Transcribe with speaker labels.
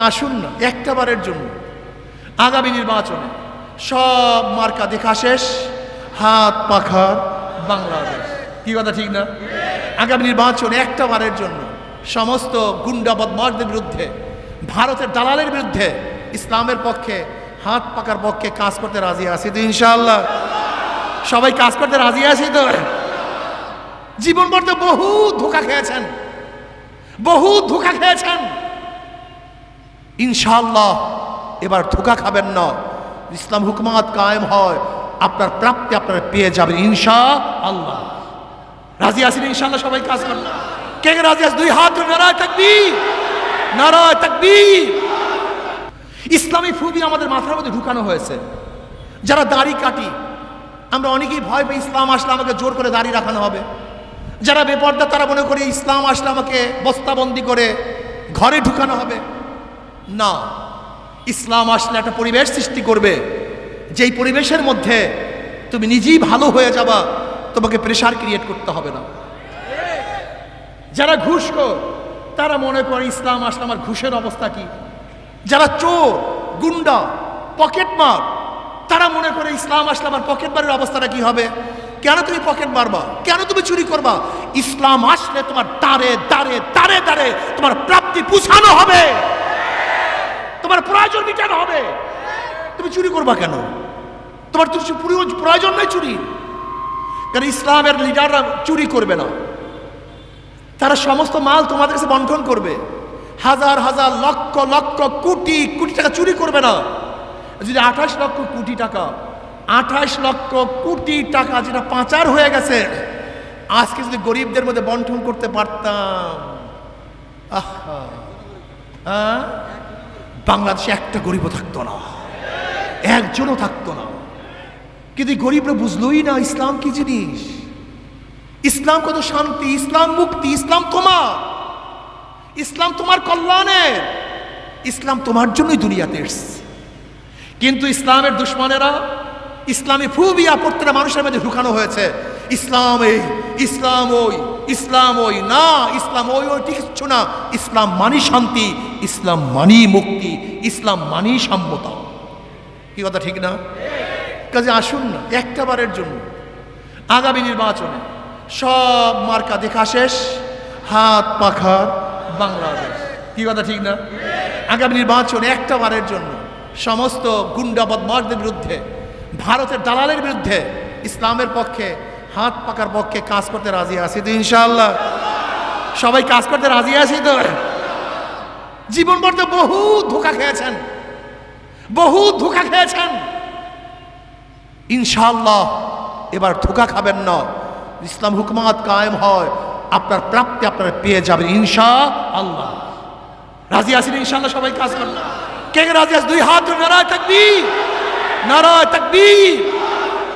Speaker 1: আসুন না একটা বারের জন্য। আগামী নির্বাচনে সব মার্কা দেখা শেষ, হাত পাখার বাংলাদেশ। কি কথা, ঠিক না? আগামী নির্বাচনে একটা বারের জন্য সমস্ত গুন্ডা বদমারদের বিরুদ্ধে, ভারতের দালালের বিরুদ্ধে ইসলামের পক্ষে, হাত পাকার পক্ষে কাজ করতে রাজি আছি তো ইনশাল্লাহ সবাই কাজ করতে রাজি আছি তো? জীবন বলতে বহু ধোকা খেয়েছেন। বহু ধোকা খেয়েছেন। ইনশাআল্লাহ, এবার ধোকা খাবেন না। ইসলাম হুকুমাত কায়েম হয়, আপনার প্রাপ্তি আপনারা পেয়ে যাবেন ইনশা আল্লাহ রাজি আছেন ইনশাআল্লাহ সবাই কাজ করেন। কে রাজি আছে? দুই হাত নারায় থাকবি নারায় থাকবি ইসলামী ফুবি আমাদের মাথার মধ্যে ঢুকানো হয়েছে। যারা দাড়ি কাটি, আমরা অনেকেই ভয় পাই ইসলাম আসলে আমাকে জোর করে দাড়ি রাখানো হবে। যারা বেপর্দা, তারা মনে করি ইসলাম আসলে আমাকে বস্তাবন্দি করে ঘরে ঢুকানো হবে। না, ইসলাম আসলে একটা পরিবেশ সৃষ্টি করবে। যেই পরিবেশের মধ্যে তুমি নিজেই ভালো হয়ে যাবা, তোমাকে প্রেশার ক্রিয়েট করতে হবে না। যারা ঘুষখোর, তারা মনে করে ইসলাম আসলে আমার ঘুষের অবস্থা কি? যারা চোর, গুন্ডা পকেট মার, তারা মনে করে ইসলাম আসলে আমার পকেট মারের অবস্থাটা কি হবে? কেন তুমি পকেট মারবা? কেন তুমি চুরি করবা? ইসলাম আসলে তোমার দাঁড়ে দাঁড়ে দাঁড়ে দাঁড়ে তোমার প্রাপ্তি পুছানো হবে। তোমার প্রয়োজন মিটানো হবে? তুমি চুরি করবা কেন? তোমার তো প্রয়োজন নয় চুরি। কারণ ইসলামের লিডাররা চুরি করবে না। তারা সমস্ত মাল তোমাদের কাছে বন্টন করবে। হাজার হাজার, লক্ষ লক্ষ, কোটি কোটি টাকা চুরি করবে না। যদি আঠাশ লক্ষ কোটি টাকা, আঠাশ লক্ষ কোটি টাকা যেটা পাচার হয়ে গেছে, আজকে যদি গরিবদের মধ্যে বন্টন করতে পারতাম। আহা। হ্যাঁ? বাংলাদেশে একটা গরিবও থাকতো না, একজনও থাকতো না। কিন্তু গরিবরা বুঝলোই না ইসলাম কি জিনিস? ইসলাম কত শান্তি, ইসলাম মুক্তি, ইসলাম তোমার। ইসলাম তোমার কল্যাণের, ইসলাম তোমার জন্যই দুনিয়াতে এসছে। কিন্তু ইসলামের দুশ্মনেরা, ইসলামী ফুবিয়া প্রত্যেকটা মানুষের মধ্যে ঢুকানো হয়েছে। ইসলাম এই ইসলাম ওই ইসলাম ওই, না, ইসলাম ওই ওই ঠিক কিছু না। ইসলাম মানি শান্তি, ইসলাম মানি মুক্তি, ইসলাম মানি সাম্যতা। কি কথা, ঠিক না? কাজে আসুন না, একটা বারের জন্য। আগামী নির্বাচনে সব মার্কা দেখা শেষ, হাত পাখার বাংলাদেশ। কি কথা, ঠিক না? আগামী নির্বাচনে একটা বারের জন্য সমস্ত গুন্ডা বদমারদের বিরুদ্ধে, ভারতের দালালের বিরুদ্ধে, ইসলামের পক্ষে হাত পাকার পক্ষে কাজ করতে রাজি আছি তো ইনশাল্লাহ সবাই কাজ করতে রাজি আছি তো? জীবন বলতে বহু ধোকা খেয়েছেন। বহু ধোকা খেয়েছেন। ইনশাল্লাহ এবার ধোকা খাবেন না। ইসলাম হুকুমাত কায়েম হয়। আপনার প্রাপ্তি আপনারা পেয়ে যাবেন ইনশা আল্লাহ রাজি আছেন ইনশাল্লাহ সবাই কাজ করেন কে রাজি আছে? দুই হাত নারায় থাকবি নারায় থাকবি